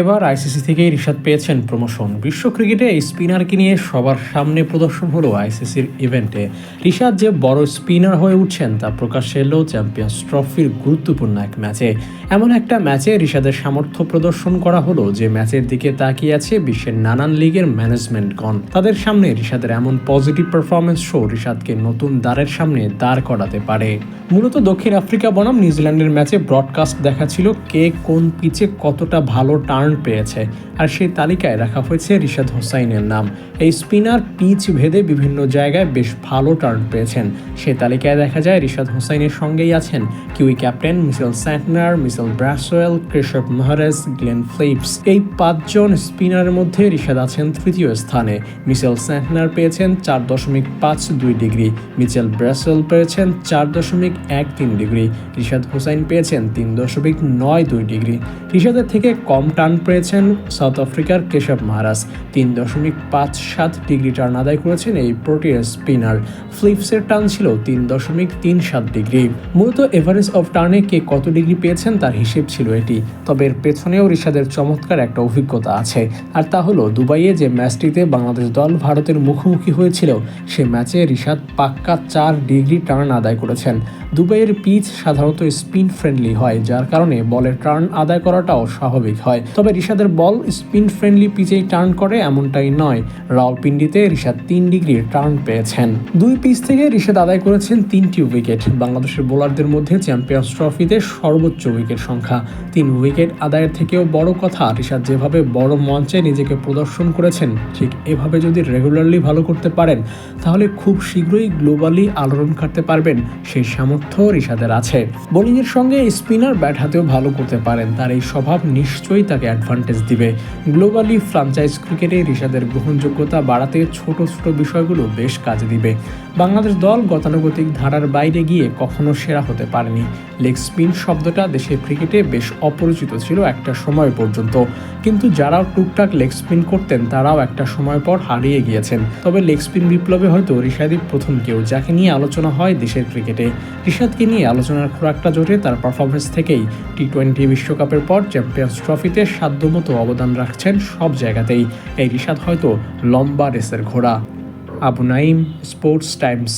এবার আইসিসি থেকেই রিশাদ পেয়েছেন প্রমোশন। বিশ্ব ক্রিকেটে স্পিনারকে নিয়ে সবার সামনে প্রদর্শন হলো আইসিসির ইভেন্টে। রিশাদ যে বড় স্পিনার হয়ে উঠছেন তা প্রকাশ্যে এলো চ্যাম্পিয়ন্স ট্রফির গুরুত্বপূর্ণ এক ম্যাচে। এমন একটা ম্যাচে রিশাদের সামর্থ্য প্রদর্শন করা হলো যে ম্যাচের দিকে তাকিয়ে আছে বিশ্বের নানান লিগের ম্যানেজমেন্টগণ। তাদের সামনে রিশাদের এমন পজিটিভ পারফরমেন্স শো রিশাদকে নতুন দ্বারের সামনে দাঁড় করাতে পারে। মূলত দক্ষিণ আফ্রিকা বনাম নিউজিল্যান্ডের ম্যাচে ব্রডকাস্ট দেখাচ্ছিল কে কোন পিচে কতটা ভালো টার্ন পেয়েছে। আর সেই তালিকায় রাখা হয়েছে রিশাদ হোসাইনের নাম। এই স্পিনার পিচ ভেদে বিভিন্ন জায়গায় বেশ ভালো টার্ন পেয়েছেন। সেই তালিকায় দেখা যায় রিশাদ হোসাইনের সঙ্গেই আছেন Kiwi captain Mitchell Santner Mitchell Bracewell Keshav Maharaj Glenn Phillips. এই পাঁচজন স্পিনারের মধ্যে রিশাদ আছেন তৃতীয় স্থানে। মিসেল স্যান্টনার পেয়েছেন চার দশমিক পাঁচ দুই ডিগ্রি। মিচেল ব্রাসওয়েল পেয়েছেন চার দশমিক এক তিন ডিগ্রি। রিশাদ হোসাইন পেয়েছেন তিন দশমিক নয় দুই ডিগ্রি। রিশাদের থেকে কম টার্ন পেয়েছেন সাউথ আফ্রিকার কেশব মহারাজ। তিন দশমিক পাঁচ সাত ডিগ্রি টার্ন আদায় করেছেন এই প্রোটিয়ার স্পিনার। ফ্লিপসের টার্ন ছিল তিন দশমিক তিন সাত ডিগ্রি। মূলত এভারেজ অফ টার্নে কে কত ডিগ্রি পেয়েছেন তার হিসেব ছিল এটি। তবে এর পেছনেও ঋষাদের চমৎকার একটা অভিজ্ঞতা আছে। আর তা হলো, দুবাইয়ে যে ম্যাচটিতে বাংলাদেশ দল ভারতের মুখোমুখি হয়েছিল, সে ম্যাচে রিশাদ পাক্কা চার ডিগ্রি টার্ন আদায় করেছেন। দুবাইয়ের পিচ সাধারণত স্পিন ফ্রেন্ডলি হয়, যার কারণে বলের টার্ন আদায় করাটাও স্বাভাবিক হয়। তবে রিশাদের বল স্পিন ফ্রেন্ডলি পিচেই টার্ন করে এমনটাই নয়। রাওলপিন্ডিতে রিশাদ তিন ডিগ্রি টার্ন পেয়েছেন। দুই পিচ থেকে রিশাদ আদায় করেছেন তিনটি উইকেট। বাংলাদেশের বোলারদের মধ্যে চ্যাম্পিয়ন্স ট্রফিতে সর্বোচ্চ উইকেট সংখ্যা। তিন উইকেট আদায়ের থেকেও বড় কথা, রিশাদ যেভাবে বড় মঞ্চে নিজেকে প্রদর্শন করেছেন, ঠিক এভাবে যদি রেগুলারলি ভালো করতে পারেন, তাহলে খুব শীঘ্রই গ্লোবালি আলোড়ন কাটতে পারবেন। সেই সামর্থ্য রিশাদের আছে। বোলিংয়ের সঙ্গে স্পিনার ব্যাট হাতেও ভালো করতে পারেন। তার এই স্বভাব নিশ্চয়ই তাকে অ্যাডভান্টেজ দিবে। গ্লোবালি ফ্রাঞ্চাইজ ক্রিকেটে রিশাদের গ্রহণযোগ্যতা বাড়াতে ছোট ছোট বিষয়গুলো বেশ কাজে দিবে। বাংলাদেশ দল গতানুগতিক ধারার বাইরে গিয়ে কখনো সেরা হতে পারেনি। লেগ স্পিন শব্দটা দেশের ক্রিকেটে বেশ অপরিচিত ছিল একটা সময় পর্যন্ত। কিন্তু যারাও টুকটাক লেগ স্পিন করতেন, তারাও একটা সময় পর হারিয়ে গিয়েছেন। তবে লেগ স্পিন বিপ্লবে হয়তো রিশাদই প্রথম কেউ। যাকে নিয়ে আলোচনা হয় দেশের ক্রিকেটে রিশাদকে নিয়ে আলোচনার খোরাকটা জোটে তার পারফরমেন্স থেকেই টি টোয়েন্টি বিশ্বকাপের পর চ্যাম্পিয়ন্স ট্রফিতে সাধ্যমতো অবদান রাখছেন সব জায়গাতেই এই রিশাদ হয়তো লম্বা রেসের ঘোড়া Abu Naim sports times